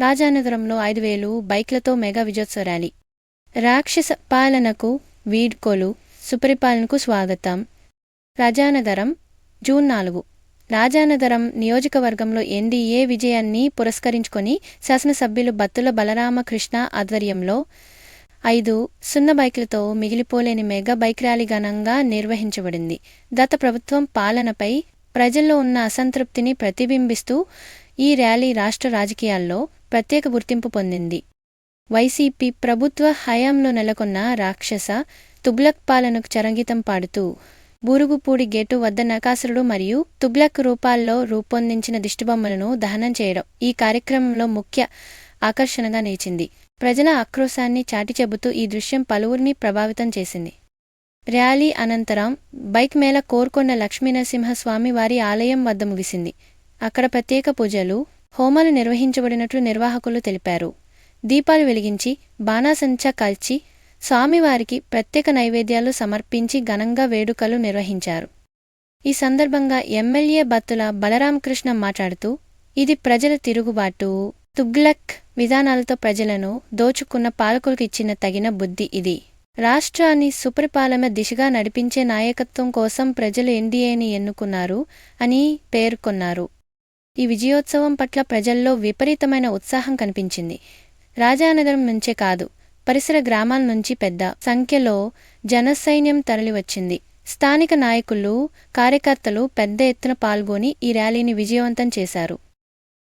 రాజానగరంలో ఐదు వేలు బైక్లతో మెగా విజయోత్సవ ర్యాలీ. రాక్షస పాలనకు వీడ్కోలు సుపరిపాలనకు స్వాగతం. రాజానగరం జూన్ నాలుగు. రాజానగరం నియోజకవర్గంలో ఎన్డీఏ విజయాన్ని పురస్కరించుకొని శాసనసభ్యులు బత్తుల బలరామకృష్ణ ఆధ్వర్యంలో ఐదు సున్న బైకులతో మిగిలిపోలేని మెగా బైక్ ర్యాలీ ఘనంగా నిర్వహించబడింది. గత ప్రభుత్వం పాలనపై ప్రజల్లో ఉన్న అసంతృప్తిని ప్రతిబింబిస్తూ ఈ ర్యాలీ రాష్ట్ర రాజకీయాల్లో ప్రత్యేక గుర్తింపు పొందింది. వైసీపీ ప్రభుత్వ హయాంలో నెలకొన్న రాక్షస తుబ్లక్ పాలనకు చరంగితం పాడుతూ బూరుగుపూడి గేటు వద్ద నకాసురుడు మరియు తుబ్లక్ రూపాల్లో రూపొందించిన దిష్టిబొమ్మలను దహనం చేయడం ఈ కార్యక్రమంలో ముఖ్య ఆకర్షణగా నిలిచింది. ప్రజల ఆక్రోశాన్ని చాటి చెబుతూ ఈ దృశ్యం పలువురిని ప్రభావితం చేసింది. ర్యాలీ అనంతరం బైక్ మేళ కోరుకొండ లక్ష్మీనరసింహస్వామి వారి ఆలయం వద్ద ముగిసింది అక్కడ ప్రత్యేక పూజలు హోమాలు నిర్వహించబడినట్లు నిర్వాహకులు తెలిపారు. దీపాలు వెలిగించి బాణాసంచా కాల్చి స్వామివారికి ప్రత్యేక నైవేద్యాలు సమర్పించి ఘనంగా వేడుకలు నిర్వహించారు. ఈ సందర్భంగా ఎమ్మెల్యే బత్తుల బలరామకృష్ణ మాట్లాడుతూ ఇది ప్రజల తిరుగుబాటు తుగ్లక్ విధానాలతో ప్రజలను దోచుకున్న పాలకులకు ఇచ్చిన తగిన బుద్ధి ఇది. రాష్ట్రాన్ని సుపరిపాలన దిశగా నడిపించే నాయకత్వం కోసం ప్రజలు ఎన్డీఏని ఎన్నుకున్నారు అని పేర్కొన్నారు. ఈ విజయోత్సవం పట్ల ప్రజల్లో విపరీతమైన ఉత్సాహం కనిపించింది. రాజానగరం నుంచే కాదు పరిసర గ్రామాల నుంచి పెద్ద సంఖ్యలో జనసైన్యం తరలివచ్చింది. స్థానిక నాయకులు కార్యకర్తలు పెద్ద ఎత్తున పాల్గొని ఈ ర్యాలీని విజయవంతం చేశారు.